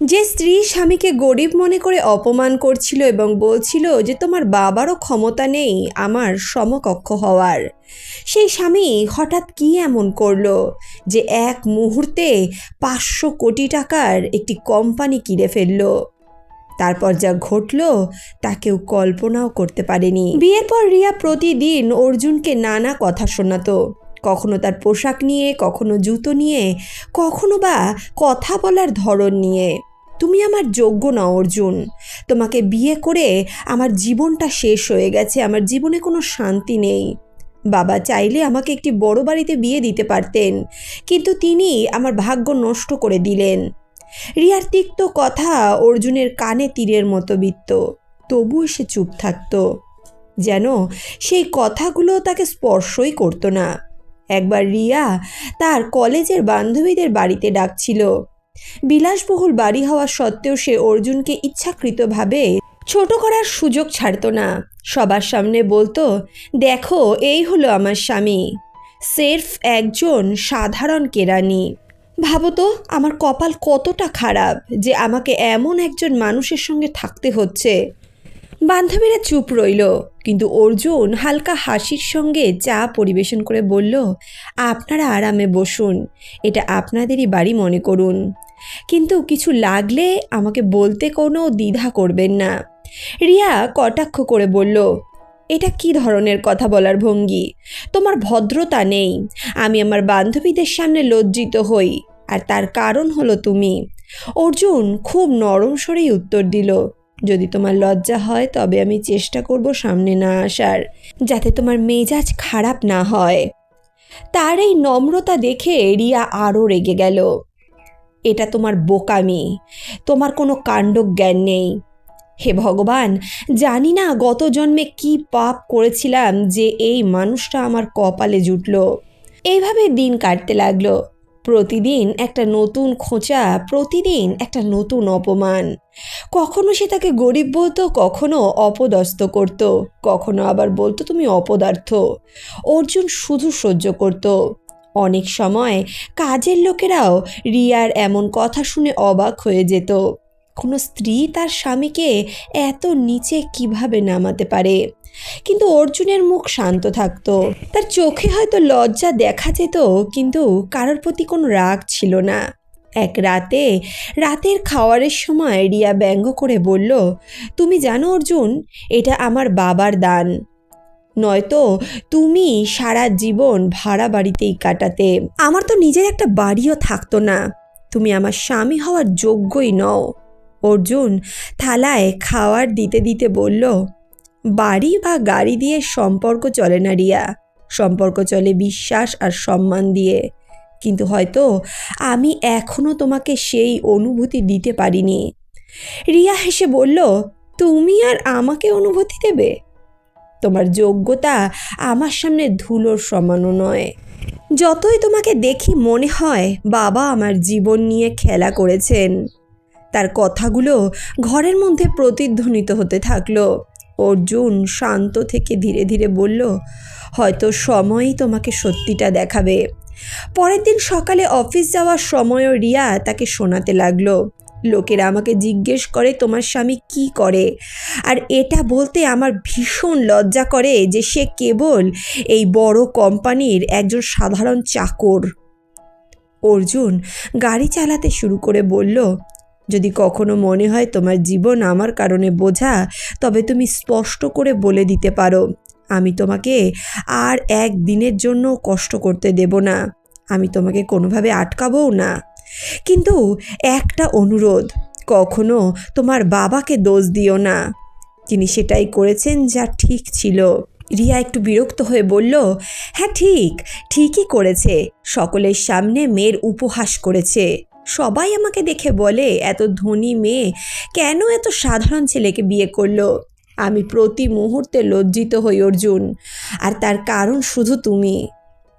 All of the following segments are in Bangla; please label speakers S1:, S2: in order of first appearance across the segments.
S1: যে স্ত্রী স্বামীকে গরিব মনে করে অপমান করছিল এবং বলছিল যে তোমার বাবারও ক্ষমতা নেই, আমার সমকক্ষ হওয়ার। সেই স্বামী হঠাৎ কি এমন করল যে এক মুহূর্তে পাঁচশো কোটি টাকার একটি কোম্পানি কিনে ফেলল। তারপর যা ঘটলো তা কেউ কল্পনাও করতে পারেনি। বিয়ের পর রিয়া প্রতিদিন অর্জুনকে নানা কথা শোনাতো। কখনো তার পোশাক নিয়ে, কখনো জুতো নিয়ে, কখনো বা কথা বলার ধরন নিয়ে। তুমি আমার যোগ্য না অর্জুন। তোমাকে বিয়ে করে আমার জীবনটা শেষ হয়ে গেছে, আমার জীবনে কোনো শান্তি নেই। বাবা চাইলে আমাকে একটি বড় বাড়িতে বিয়ে দিতে পারতেন, কিন্তু তিনি আমার ভাগ্য নষ্ট করে দিলেন। রিয়ার তিক্ত কথা অর্জুনের কানে তীরের মতো বিত্ত, তবুও সে চুপ থাকত। যেন সেই কথাগুলো তাকে স্পর্শই করতো না। একবার রিয়া তার কলেজের বান্ধবীদের বাড়িতে ডাকছিল। বিলাসবহুল বাড়ি হওয়া সত্ত্বেও সে অর্জুনকে ইচ্ছাকৃতভাবে ছোট করার সুযোগ ছাড়ত না। সবার সামনে বলতো, দেখো, এই হলো আমার স্বামী। সেরফ একজন সাধারণ কেরানি ভাবতো আমার কপাল কতটা খারাপ যে আমাকে এমন একজন মানুষের সঙ্গে থাকতে হচ্ছে। বান্ধবীরা চুপ রইল। কিন্তু অর্জুন হালকা হাসির সঙ্গে চা পরিবেশন করে বলল, আপনারা আরামে বসুন, এটা আপনাদেরই বাড়ি মনে করুন। কিন্তু কিছু লাগলে আমাকে বলতে কোনো দ্বিধা করবেন না। রিয়া কটাক্ষ করে বলল, এটা কি ধরনের কথা বলার ভঙ্গি? তোমার ভদ্রতা নেই। আমি আমার বান্ধবীদের সামনে লজ্জিত হই, আর তার কারণ হলো তুমি। অর্জুন খুব নরম স্বরেই উত্তর দিল যদি তোমার লজ্জা হয়, তবে আমি চেষ্টা করব সামনে না আসার, যাতে তোমার মেজাজ খারাপ না হয়। তার এই নম্রতা দেখে রিয়া আরও রেগে গেল। এটা তোমার বোকামি। তোমার কোনো কাণ্ডজ্ঞান নেই। হে ভগবান, জানি না গত জন্মে কি পাপ করেছিলাম যে এই মানুষটা আমার কপালে জুটল। এইভাবে দিন কাটতে লাগল। প্রতিদিন একটা নতুন খোঁচা, প্রতিদিন একটা নতুন অপমান। কখনো সে তাকে গরিব বলতো, কখনো অপদস্থ করত, কখনো আবার বলতো, তুমি অপদার্থ। অর্জুন শুধু সহ্য করত। অনেক সময় কাজের লোকেরাও রিয়ার এমন কথা শুনে অবাক হয়ে যেত। কোনো স্ত্রী তার স্বামীকে এত নিচে কীভাবে নামাতে পারে? কিন্তু অর্জুনের মুখ শান্ত থাকতো। তার চোখে হয়তো লজ্জা দেখা যেত, কিন্তু কারোর প্রতি কোনো রাগ ছিল না। এক রাতে, রাতের খাওয়ারের সময় রিয়া ব্যঙ্গ করে বলল, তুমি জানো অর্জুন, এটা আমার বাবার দান। নয়তো তুমি সারা জীবন ভাড়া বাড়িতেই কাটাতে। আমার তো নিজের একটা বাড়িও থাকতো না। তুমি আমার স্বামী হওয়ার যোগ্যই নও। অর্জুন থালায় খাওয়ার দিতে দিতে বলল বাড়ি বা গাড়ি দিয়ে সম্পর্ক চলে না, রিয়া। সম্পর্ক চলে বিশ্বাস আর সম্মান দিয়ে। কিন্তু হয়তো আমি এখনও তোমাকে সেই অনুভূতি দিতে পারিনি। রিয়া হেসে বলল, তুমি আর আমাকে অনুভূতি দেবে? তোমার যোগ্যতা আমার সামনে ধুলোর সমানও নয়। যতই তোমাকে দেখি মনে হয় বাবা আমার জীবন নিয়ে খেলা করেছেন। তার কথাগুলো ঘরের মধ্যে প্রতিধ্বনিত হতে থাকল। অর্জুন শান্ত থেকে ধীরে ধীরে বলল, হয়তো সময়ই তোমাকে সত্যিটা দেখাবে। পরের দিন সকালে অফিস যাওয়ার সময়ও রিয়া তাকে শোনাতে লাগল। লোকেরা আমাকে জিজ্ঞেস করে, তোমার স্বামী কি করে? আর এটা বলতে আমার ভীষণ লজ্জা করে যে সে কেবল এই বড় কোম্পানির একজন সাধারণ চাকর। অর্জুন গাড়ি চালাতে শুরু করে বলল যদি কখনো মনে হয় তোমার জীবন আমার কারণে বোঝা, তবে তুমি স্পষ্ট করে বলে দিতে পারো। আমি তোমাকে আর এক দিনের জন্য কষ্ট করতে দেব না। আমি তোমাকে কোনোভাবে আটকাবও না। কিন্তু একটা অনুরোধ, কখনো তোমার বাবাকে দোষ দিও না। তিনি সেটাই করেছেন যা ঠিক ছিল। রিয়া একটু বিরক্ত হয়ে বলল হ্যাঁ ঠিক, ঠিকই করেছে। সকলের সামনে মেয়ের উপহাস করেছে। সবাই আমাকে দেখে বলে, এত ধনী মেয়ে, কেন এত সাধারণ ছেলেকে বিয়ে করল? আমি প্রতি মুহূর্তে লজ্জিত হই, অর্জুন। আর তার কারণ শুধু তুমি।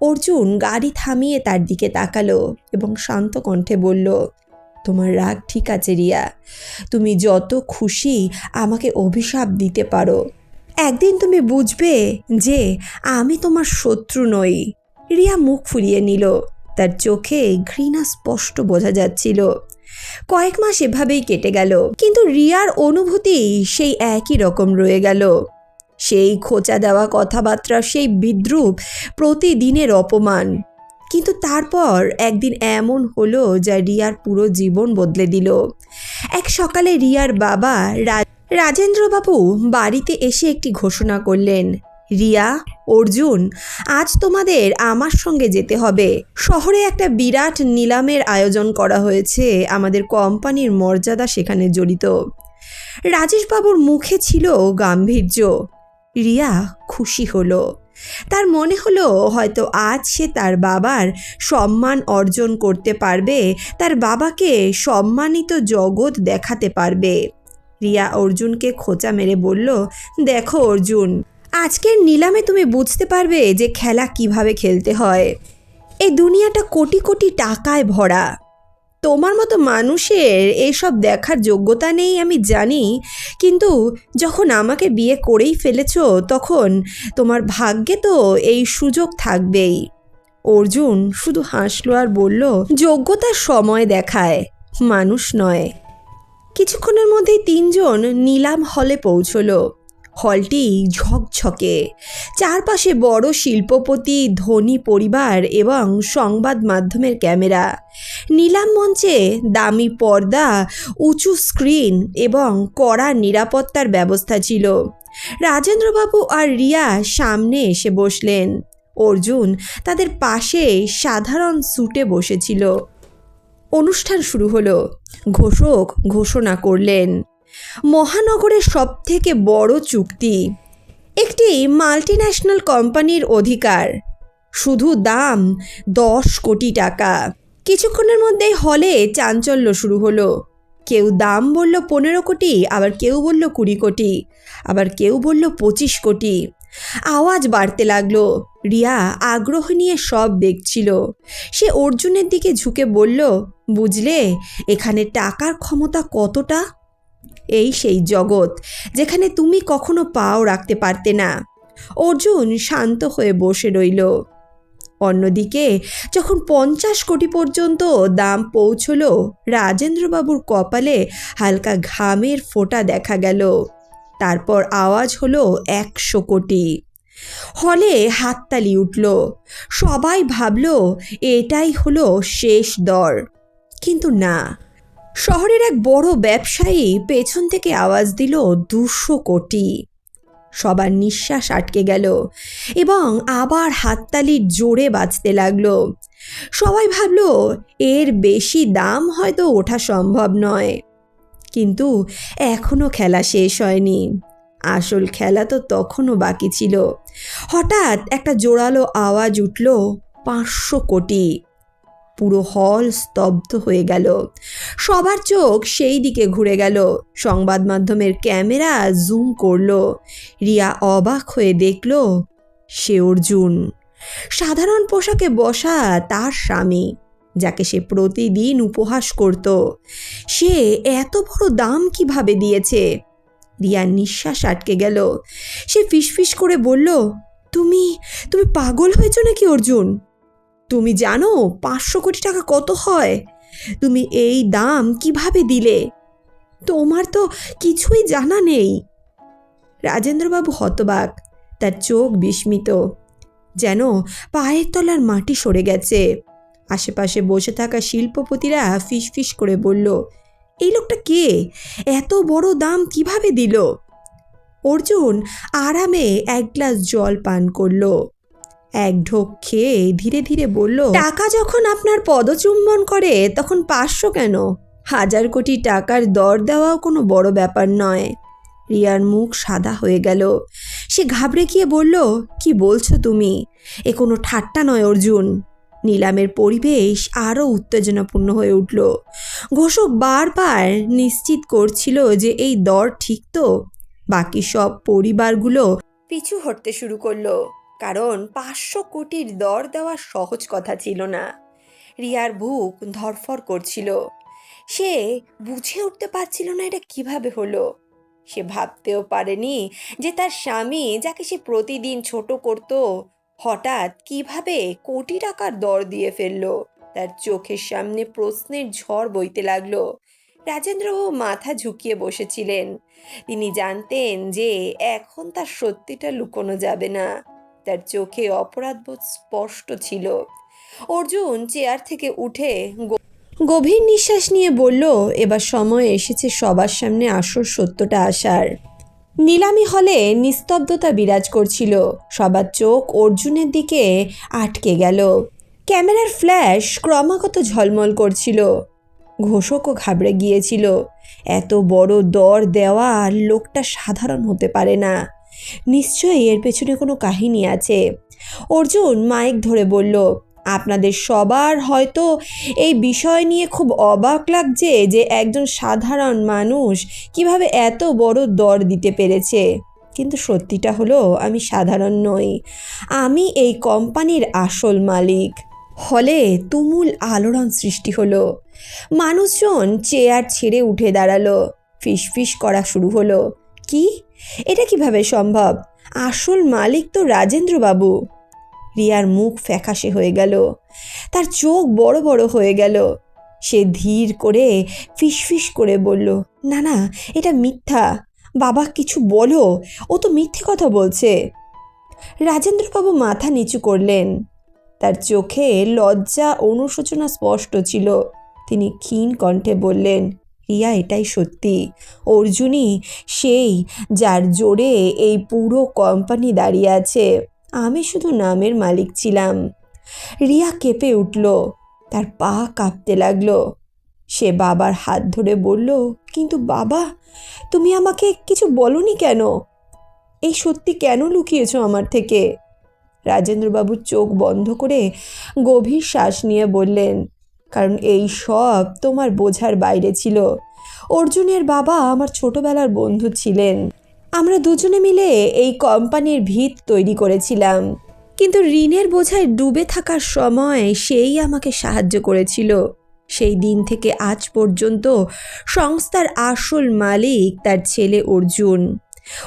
S1: অর্জুন গাড়ি থামিয়ে তার দিকে তাকালো এবং শান্ত কণ্ঠে বলল, তোমার রাগ ঠিক আছে, রিয়া। তুমি যত খুশি আমাকে অভিশাপ দিতে পারো। একদিন তুমি বুঝবে যে আমি তোমার শত্রু নই। রিয়া মুখ ফুরিয়ে নিল। তার চোখে ঘৃণা স্পষ্ট বোঝা যাচ্ছিল। কয়েক মাস এভাবেই কেটে গেল, কিন্তু রিয়ার অনুভূতি সেই একই রকম রয়ে গেল। সেই খোঁচা দেওয়া কথাবার্তা সেই বিদ্রুপ প্রতিদিনের অপমান। কিন্তু তারপর একদিন এমন হলো যা রিয়ার পুরো জীবন বদলে দিল। এক সকালে রিয়ার বাবা রাজেন্দ্রবাবু বাড়িতে এসে একটি ঘোষণা করলেন। রিয়া, অর্জুন, আজ তোমাদের আমার সঙ্গে যেতে হবে। শহরে একটা বিরাট নিলামের আয়োজন করা হয়েছে। আমাদের কোম্পানির মর্যাদা সেখানে জড়িত। রাজেশবাবুর মুখে ছিল গাম্ভীর্য। রিয়া খুশি হলো। তার মনে হলো, হয়তো আজ সে তার বাবার সম্মান অর্জন করতে পারবে, তার বাবাকে সম্মানিত জগৎ দেখাতে পারবে। রিয়া অর্জুনকে খোঁচা মেরে বলল, দেখো অর্জুন আজকের নিলামে তুমি বুঝতে পারবে যে খেলা কীভাবে খেলতে হয়। এই দুনিয়াটা কোটি কোটি টাকায় ভরা। তোমার মতো মানুষের এসব দেখার যোগ্যতা নেই, আমি জানি। কিন্তু যখন আমাকে বিয়ে করেই ফেলেছ, তখন তোমার ভাগ্যে তো এই সুযোগ থাকবেই। অর্জুন শুধু হাসলো আর বলল যোগ্যতার সময় দেখায়, মানুষ নয়। কিছুক্ষণের মধ্যেই তিনজন নিলাম হলে পৌঁছলো। হলটি ঝকঝকে। চারপাশে বড় শিল্পপতি, ধনী পরিবার এবং সংবাদ মাধ্যমের ক্যামেরা। নিলাম মঞ্চে দামি পর্দা, উঁচু স্ক্রিন এবং কড়া নিরাপত্তার ব্যবস্থা ছিল। রাজেন্দ্রবাবু আর রিয়া সামনে এসে বসলেন। অর্জুন তাদের পাশে সাধারণ স্যুটে বসেছিল। অনুষ্ঠান শুরু হলো। ঘোষক ঘোষণা করলেন। মহানগরের সবথেকে বড় চুক্তি। একটি মাল্টিন্যাশনাল কোম্পানির অধিকার। শুধু দাম দশ কোটি টাকা। কিছুক্ষণের মধ্যেই হলে চাঞ্চল্য শুরু হলো। কেউ দাম বলল পনেরো কোটি, আবার কেউ বলল কুড়ি কোটি, আবার কেউ বলল পঁচিশ কোটি। আওয়াজ বাড়তে লাগল। রিয়া আগ্রহ নিয়ে সব দেখছিল। সে অর্জুনের দিকে ঝুঁকে বলল, বুঝলে, এখানে টাকার ক্ষমতা কতটা? এই সেই জগৎ যেখানে তুমি কখনো পাও রাখতে পারতে না। অর্জুন শান্ত হয়ে বসে রইল। অন্যদিকে যখন পঞ্চাশ কোটি পর্যন্ত দাম পৌঁছলো, রাজেন্দ্রবাবুর কপালে হালকা ঘামের ফোঁটা দেখা গেল। তারপর আওয়াজ হলো একশো কোটি। হলে হাততালি উঠল। সবাই ভাবল, এটাই হলো শেষ দর। কিন্তু না শহরের এক বড় ব্যবসায়ী পেছন থেকে আওয়াজ দিল দুশো কোটি। সবার নিঃশ্বাস আটকে গেল এবং আবার হাততালির জোরে বাঁচতে লাগল। সবাই ভাবল, এর বেশি দাম হয়তো ওঠা সম্ভব নয়। কিন্তু এখনও খেলা শেষ হয়নি। আসল খেলা তো তখনও বাকি ছিল। হঠাৎ একটা জোরালো আওয়াজ উঠল, পাঁচশো কোটি। পুরো হল স্তব্ধ হয়ে গেল। সবার চোখ সেই দিকে ঘুরে গেল। সংবাদ মাধ্যমের ক্যামেরা জুম করল। রিয়া অবাক হয়ে দেখল, সে অর্জুন। সাধারণ পোশাকে বসা তার স্বামী, যাকে সে প্রতিদিন উপহাস করত। সে এত বড় দাম কীভাবে দিয়েছে? রিয়ার নিঃশ্বাস আটকে গেল। সে ফিসফিস করে বলল, তুমি তুমি পাগল হয়েছো নাকি অর্জুন? তুমি জানো পাঁচশো কোটি টাকা কত হয়? তুমি এই দাম কীভাবে দিলে? তোমার তো কিছুই জানা নেই। রাজেন্দ্রবাবু হতবাক, তার চোখ বিস্মিত। যেন পায়ের তলার মাটি সরে গেছে। আশেপাশে বসে থাকা শিল্পপতিরা ফিসফিস করে বলল, এই লোকটা কে? এত বড় দাম কীভাবে দিল? অর্জুন আরামে এক গ্লাস জল পান করল। এক ঢোক খেয়ে ধীরে ধীরে বলল, টাকা যখন আপনার পদচুম্বন করে, তখন পাঁচশো কেন? হাজার কোটি টাকার দর দেওয়াও কোনো বড় ব্যাপার নয়। রিয়ার মুখ সাদা হয়ে গেল। সে ঘাবড়ে গিয়ে বলল, কি বলছো তুমি? এ কোনো ঠাট্টা নয়, অর্জুন। নিলামের পরিবেশ আরও উত্তেজনাপূর্ণ হয়ে উঠল। ঘোষক বারবার নিশ্চিত করছিল যে এই দর ঠিক তো। বাকি সব পরিবারগুলো পিছু হটতে শুরু করল। কারণ পাঁচশো কোটির দর দেওয়া সহজ কথা ছিল না। রিয়ার বুক ধরফর করছিল। সে বুঝে উঠতে পারছিল না এটা কীভাবে হলো। সে ভাবতেও পারেনি যে তার স্বামী যাকে সে প্রতিদিন ছোট করত, হঠাৎ কীভাবে কোটি টাকার দর দিয়ে ফেলল। তার চোখের সামনে প্রশ্নের ঝড় বইতে লাগল। রাজেন্দ্রবাবু মাথা ঝুঁকিয়ে বসেছিলেন। তিনি জানতেন যে এখন তার সত্যিটা লুকোনো যাবে না। তার চোখে অপরাধবোধ স্পষ্ট ছিল। অর্জুন চেয়ার থেকে উঠে গভীর নিঃশ্বাস নিয়ে বলল, এবার সময় এসেছে সবার সামনে আসল সত্যটা আসার। নিলামি হলে নিস্তব্ধতা বিরাজ করছিল। সবার চোখ অর্জুনের দিকে আটকে গেল। ক্যামেরার ফ্ল্যাশ ক্রমাগত ঝলমল করছিল। ঘোষকও ঘাবড়ে গিয়েছিল। এত বড় দর দেওয়া লোকটা সাধারণ হতে পারে না। নিশ্চয়ই এর পেছনে কোনো কাহিনী আছে। অর্জুন মাইক ধরে বলল, আপনাদের সবার হয়তো এই বিষয় নিয়ে খুব অবাক লাগছে যে একজন সাধারণ মানুষ কীভাবে এত বড় দর দিতে পেরেছে। কিন্তু সত্যিটা হলো, আমি সাধারণ নই। আমি এই কোম্পানির আসল মালিক। হলে তুমুল আলোড়ন সৃষ্টি হলো। মানুষজন চেয়ার ছেড়ে উঠে দাঁড়াল। ফিসফিস করা শুরু হলো। কি? এটা কীভাবে সম্ভব? আসল মালিক তো রাজেন্দ্রবাবু। রিয়ার মুখ ফ্যাকাশে হয়ে গেল। তার চোখ বড় বড় হয়ে গেল। সে ধীর করে ফিসফিস করে বলল, না না, এটা মিথ্যা। বাবা, কিছু বলো। ও তো মিথ্যে কথা বলছে। রাজেন্দ্রবাবু মাথা নিচু করলেন। তার চোখে লজ্জা অনুশোচনা স্পষ্ট ছিল। তিনি ক্ষীণ কণ্ঠে বললেন রিয়া এটাই সত্যি। অর্জুনই সেই যার জোরে এই পুরো কোম্পানি দাঁড়িয়ে আছে। আমি শুধু নামের মালিক ছিলাম। রিয়া কেঁপে উঠল, তার পা কাঁপতে লাগল। সে বাবার হাত ধরে বলল, কিন্তু বাবা, তুমি আমাকে কিছু বলনি কেন? এই সত্যি কেন লুকিয়েছো আমার থেকে? রাজেন্দ্রবাবু চোখ বন্ধ করে গভীর শ্বাস নিয়ে বললেন কারণ এই সব তোমার বোঝার বাইরে ছিল। অর্জুনের বাবা আমার ছোটবেলার বন্ধু ছিলেন। আমরা দুজনে মিলে এই কোম্পানির ভিত তৈরি করেছিলাম। কিন্তু ঋণের বোঝায় ডুবে থাকার সময় সেই আমাকে সাহায্য করেছিল। সেই দিন থেকে আজ পর্যন্ত সংস্থার আসল মালিক তার ছেলে অর্জুন।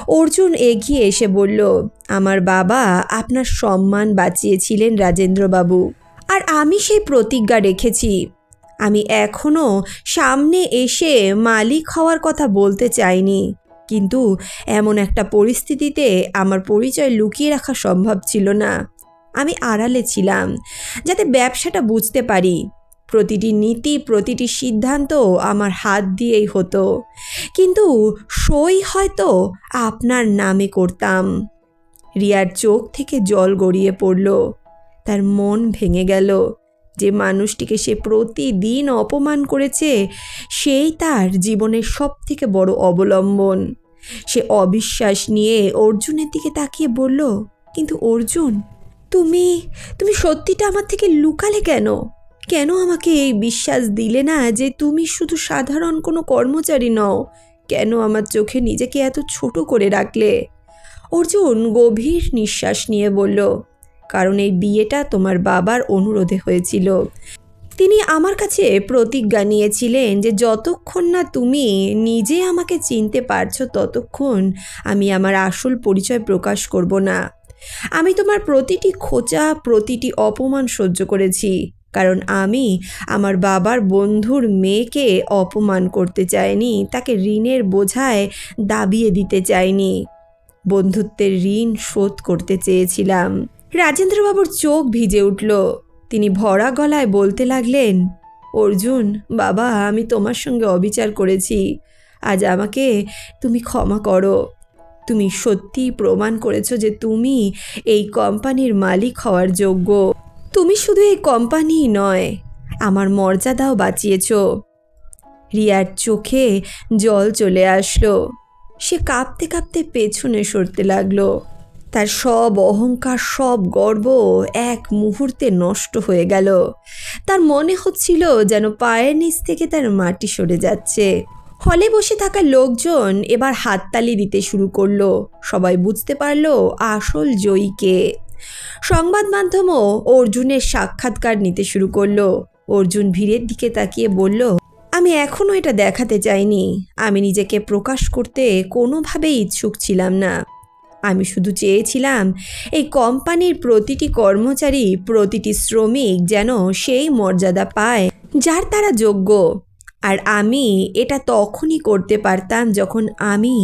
S1: অর্জুন এগিয়ে এসে বলল, আমার বাবা আপনার সম্মান বাঁচিয়েছিলেন রাজেন্দ্রবাবু। আর আমি সেই প্রতিজ্ঞা রেখেছি। আমি এখনও সামনে এসে মালিক হওয়ার কথা বলতে চাইনি। কিন্তু এমন একটা পরিস্থিতিতে আমার পরিচয় লুকিয়ে রাখা সম্ভব ছিল না। আমি আড়ালে ছিলাম, যাতে ব্যবসাটা বুঝতে পারি। প্রতিটি নীতি, প্রতিটি সিদ্ধান্ত আমার হাত দিয়েই হতো। কিন্তু সই হয়তো আপনার নামে করতাম। রিয়ার চোখ থেকে জল গড়িয়ে পড়ল। তার মন ভেঙে গেল। যে মানুষটিকে সে প্রতিদিন অপমান করেছে, সেই তার জীবনের সব থেকে বড় অবলম্বন। সে অবিশ্বাস নিয়ে অর্জুনের দিকে তাকিয়ে বলল, কিন্তু অর্জুন, তুমি তুমি সত্যিটা আমার থেকে লুকালে কেন? কেন আমাকে এই বিশ্বাস দিলে না যে তুমি শুধু সাধারণ কোনো কর্মচারী নও? কেন আমার চোখে নিজেকে এত ছোট করে রাখলে? অর্জুন গভীর নিঃশ্বাস নিয়ে বলল কারণ এই বিয়েটা তোমার বাবার অনুরোধে হয়েছিল। তিনি আমার কাছে প্রতিজ্ঞা নিয়েছিলেন যে যতক্ষণ না তুমি নিজে আমাকে চিনতে পারছ, ততক্ষণ আমি আমার আসল পরিচয় প্রকাশ করব না। আমি তোমার প্রতিটি খোঁচা, প্রতিটি অপমান সহ্য করেছি, কারণ আমি আমার বাবার বন্ধুর মেয়েকে অপমান করতে চাইনি, তাকে ঋণের বোঝায় দাবিয়ে দিতে চাইনি। বন্ধুত্বের ঋণ শোধ করতে চেয়েছিলাম। রাজেন্দ্রবাবুর চোখ ভিজে উঠল। তিনি ভরা গলায় বলতে লাগলেন, অর্জুন, বাবা, আমি তোমার সঙ্গে অবিচার করেছি। আজ আমাকে তুমি ক্ষমা করো। তুমি সত্যিই প্রমাণ করেছ যে তুমি এই কোম্পানির মালিক হওয়ার যোগ্য। তুমি শুধু এই কোম্পানিই নয়, আমার মর্যাদাও বাঁচিয়েছ। রিয়ার চোখে জল চলে আসলো। সে কাঁপতে কাঁপতে পেছনে সরতে লাগল। তার সব অহংকার, সব গর্ব এক মুহূর্তে নষ্ট হয়ে গেল। তার মনে হচ্ছিল যেন পায়ের নিচ থেকে তার মাটি সরে যাচ্ছে। হলে বসে থাকা লোকজন এবার হাততালি দিতে শুরু করল। সবাই বুঝতে পারল আসল জয়ীকে সংবাদ মাধ্যমও অর্জুনের সাক্ষাৎকার নিতে শুরু করল। অর্জুন ভিড়ের দিকে তাকিয়ে বলল, আমি এখনও এটা দেখাতে চাইনি। আমি নিজেকে প্রকাশ করতে কোনোভাবেই ইচ্ছুক ছিলাম না। আমি শুধু চেয়েছিলাম, এই কোম্পানির প্রতিটি কর্মচারী, প্রতিটি শ্রমিক যেন সেই মর্যাদা পায় যার তারা যোগ্য। আর আমি এটা তখনই করতে পারতাম যখন আমি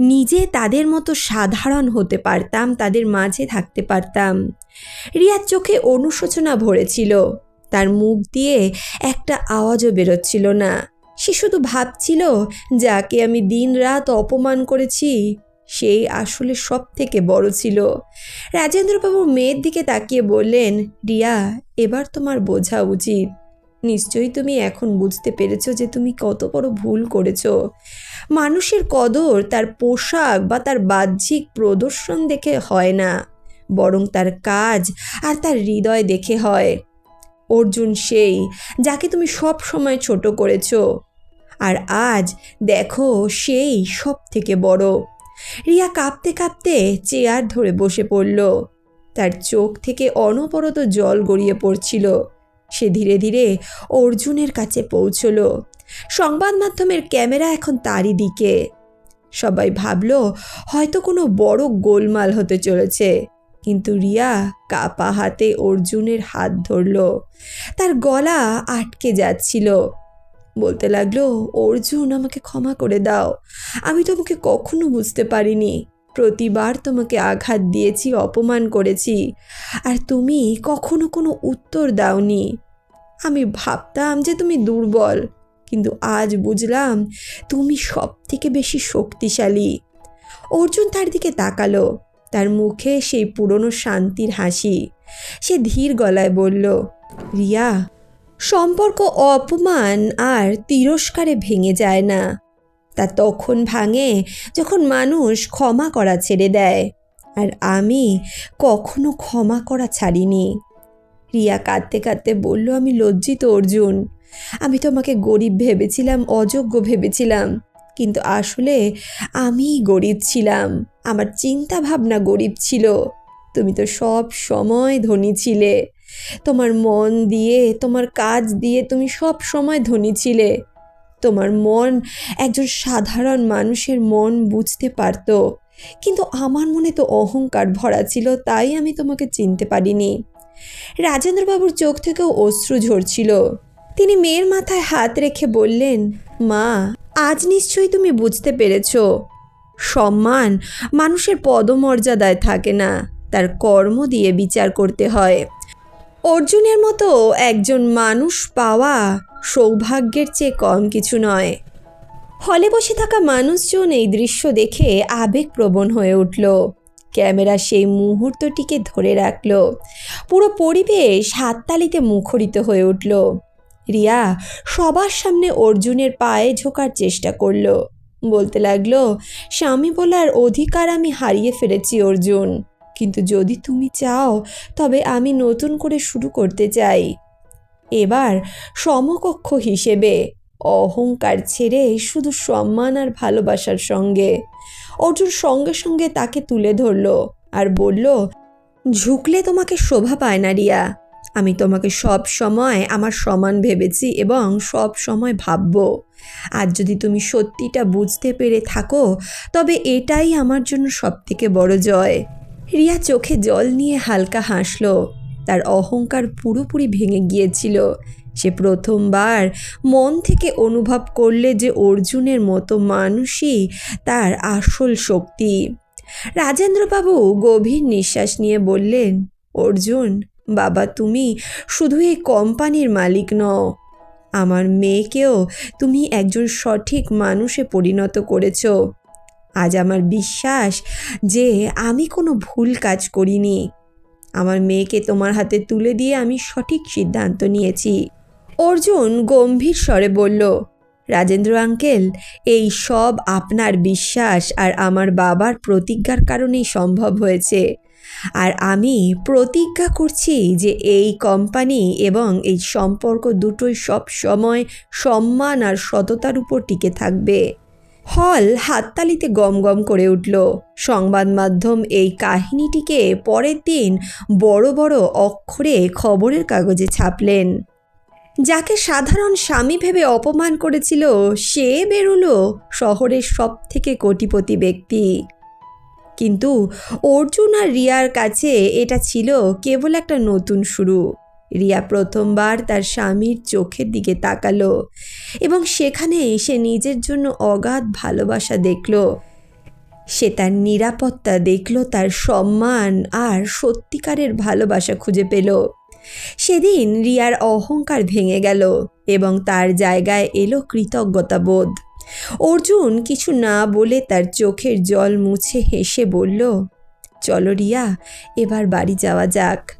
S1: নিজে তাদের মতো সাধারণ হতে পারতাম, তাদের মাঝে থাকতে পারতাম। রিয়ার চোখে অনুশোচনা ভরেছিল। তার মুখ দিয়ে একটা আওয়াজও বেরোচ্ছিল না। সে শুধু ভাবছিল, যাকে আমি দিন রাত অপমান করেছি সেই আসলে সব থেকে বড় ছিল। রাজেন্দ্রবাবু মেয়ের দিকে তাকিয়ে বললেন, রিয়া, এবার তোমার বোঝা উচিত। নিশ্চয়ই তুমি এখন বুঝতে পেরেছ যে তুমি কত বড় ভুল করেছ। মানুষের কদর তার পোশাক বা তার বাহ্যিক প্রদর্শন দেখে হয় না, বরং তার কাজ আর তার হৃদয় দেখে হয়। অর্জুন সেই, যাকে তুমি সব সময় ছোট করেছ। আর আজ দেখো সেই সব থেকে বড়। রিয়া কাঁপতে কাঁপতে চেয়ার ধরে বসে পড়ল। তার চোখ থেকে অনবরত জল গড়িয়ে পড়ছিল। সে ধীরে ধীরে অর্জুনের কাছে পৌঁছল। সংবাদ মাধ্যমের ক্যামেরা এখন তারই দিকে। সবাই ভাবল, হয়তো কোনো বড় গোলমাল হতে চলেছে। কিন্তু রিয়া কাপা হাতে অর্জুনের হাত ধরল। তার গলা আটকে যাচ্ছিল। বলতে লাগল, অর্জুন, আমাকে ক্ষমা করে দাও। আমি তোমাকে কখনো বুঝতে পারিনি। প্রতিবার তোমাকে আঘাত দিয়েছি, অপমান করেছি। আর তুমি কখনো কোনো উত্তর দাওনি। আমি ভাবতাম যে তুমি দুর্বল, কিন্তু আজ বুঝলাম তুমি সব থেকে বেশি শক্তিশালী। অর্জুন তার দিকে তাকালো। তার মুখে সেই পুরনো শান্তির হাসি। সে ধীর গলায় বলল, রিয়া সম্পর্ক অপমান আর তিরস্কারে ভেঙে যায় না। তা তখন ভাঙে যখন মানুষ ক্ষমা করা ছেড়ে দেয়। আর আমি কখনো ক্ষমা করা ছাড়িনি। রিয়া কাঁদতে কাঁদতে বলল, আমি লজ্জিত, অর্জুন। আমি তোমাকে গরিব ভেবেছিলাম, অযোগ্য ভেবেছিলাম। কিন্তু আসলে আমি গরিব ছিলাম। আমার চিন্তা ভাবনা গরিব ছিল। তুমি তো সব সময় ধনী ছিলে। তোমার মন দিয়ে, তোমার কাজ দিয়ে তুমি সব সময় ধনী ছিলে। তোমার মন একজন সাধারণ মানুষের মন বুঝতে পারতো। কিন্তু আমার মনে তো অহংকার ভরা ছিল, তাই আমি তোমাকে চিনতে পারিনি। রাজেন্দ্রবাবুর চোখ থেকেও অশ্রু ঝরছিল। তিনি মেয়ের মাথায় হাত রেখে বললেন, মা, আজ নিশ্চয়ই তুমি বুঝতে পেরেছ। সম্মান মানুষের পদমর্যাদায় থাকে না, তার কর্ম দিয়ে বিচার করতে হয়। অর্জুনের মতো একজন মানুষ পাওয়া সৌভাগ্যের চেয়ে কম কিছু নয়। হলে বসে থাকা মানুষজন এই দৃশ্য দেখে আবেগপ্রবণ হয়ে উঠল। ক্যামেরা সেই মুহূর্তটিকে ধরে রাখল। পুরো পরিবেশ হাততালিতে মুখরিত হয়ে উঠল। রিয়া সবার সামনে অর্জুনের পায়ে ঝোকার চেষ্টা করল। বলতে লাগল, স্বামী বলার অধিকার আমি হারিয়ে ফেলেছি, অর্জুন। কিন্তু যদি তুমি চাও, তবে আমি নতুন করে শুরু করতে চাই। এবার সমকক্ষ হিসেবে অহংকার ছেড়ে শুধু সম্মান আর ভালোবাসার সঙ্গে। অর্জুন সঙ্গে সঙ্গে তাকে তুলে ধরল আর বলল, ঝুঁকলে তোমাকে শোভা পায় না, রিয়া। আমি তোমাকে সব সময় আমার সমান ভেবেছি এবং সব সময় ভাবব। আর যদি তুমি সত্যিটা বুঝতে পেরে থাকো, তবে এটাই আমার জন্য সবথেকে বড় জয়। রিয়া চোখে জল নিয়ে হালকা হাসল। তার অহংকার পুরোপুরি ভেঙে গিয়েছিল। সে প্রথমবার মন থেকে অনুভব করলে যে অর্জুনের মতো মানুষই তার আসল শক্তি। রাজেন্দ্রবাবু গভীর নিঃশ্বাস নিয়ে বললেন, অর্জুন, বাবা তুমি শুধু এই কোম্পানির মালিক নও। আমার মেয়েকেও তুমি একজন সঠিক মানুষে পরিণত করেছ। আজ আমার বিশ্বাস যে আমি কোনো ভুল কাজ করিনি। আমার মেয়েকে তোমার হাতে তুলে দিয়ে আমি সঠিক সিদ্ধান্ত নিয়েছি। অর্জুন গম্ভীর স্বরে বলল, রাজেন্দ্র আঙ্কেল, এই সব আপনার বিশ্বাস আর আমার বাবার প্রতিজ্ঞার কারণেই সম্ভব হয়েছে। আর আমি প্রতিজ্ঞা করছি যে এই কোম্পানি এবং এই সম্পর্ক দুটোই সব সময় সম্মান আর সততার উপর টিকে থাকবে। হল হাততালিতে গম গম করে উঠল। সংবাদ মাধ্যম এই কাহিনীটিকে পরের দিন বড় বড় অক্ষরে খবরের কাগজে ছাপলেন। যাকে সাধারণ স্বামী ভেবে অপমান করেছিল, সে বেরুলো শহরের সব থেকে কোটিপতি ব্যক্তি। কিন্তু অর্জুন আর রিয়ার কাছে এটা ছিল কেবল একটা নতুন শুরু। রিয়া প্রথমবার তার স্বামীর চোখের দিকে তাকালো এবং সেখানে সে নিজের জন্য অগাধ ভালোবাসা দেখল। সে তার নিরাপত্তা দেখল, তার সম্মান আর সত্যিকারের ভালোবাসা খুঁজে পেল। সেদিন রিয়ার অহংকার ভেঙে গেল এবং তার জায়গায় এলো কৃতজ্ঞতা বোধ অর্জুন কিছু না বলে তার চোখের জল মুছে হেসে বলল, চলো রিয়া, এবার বাড়ি যাওয়া যাক।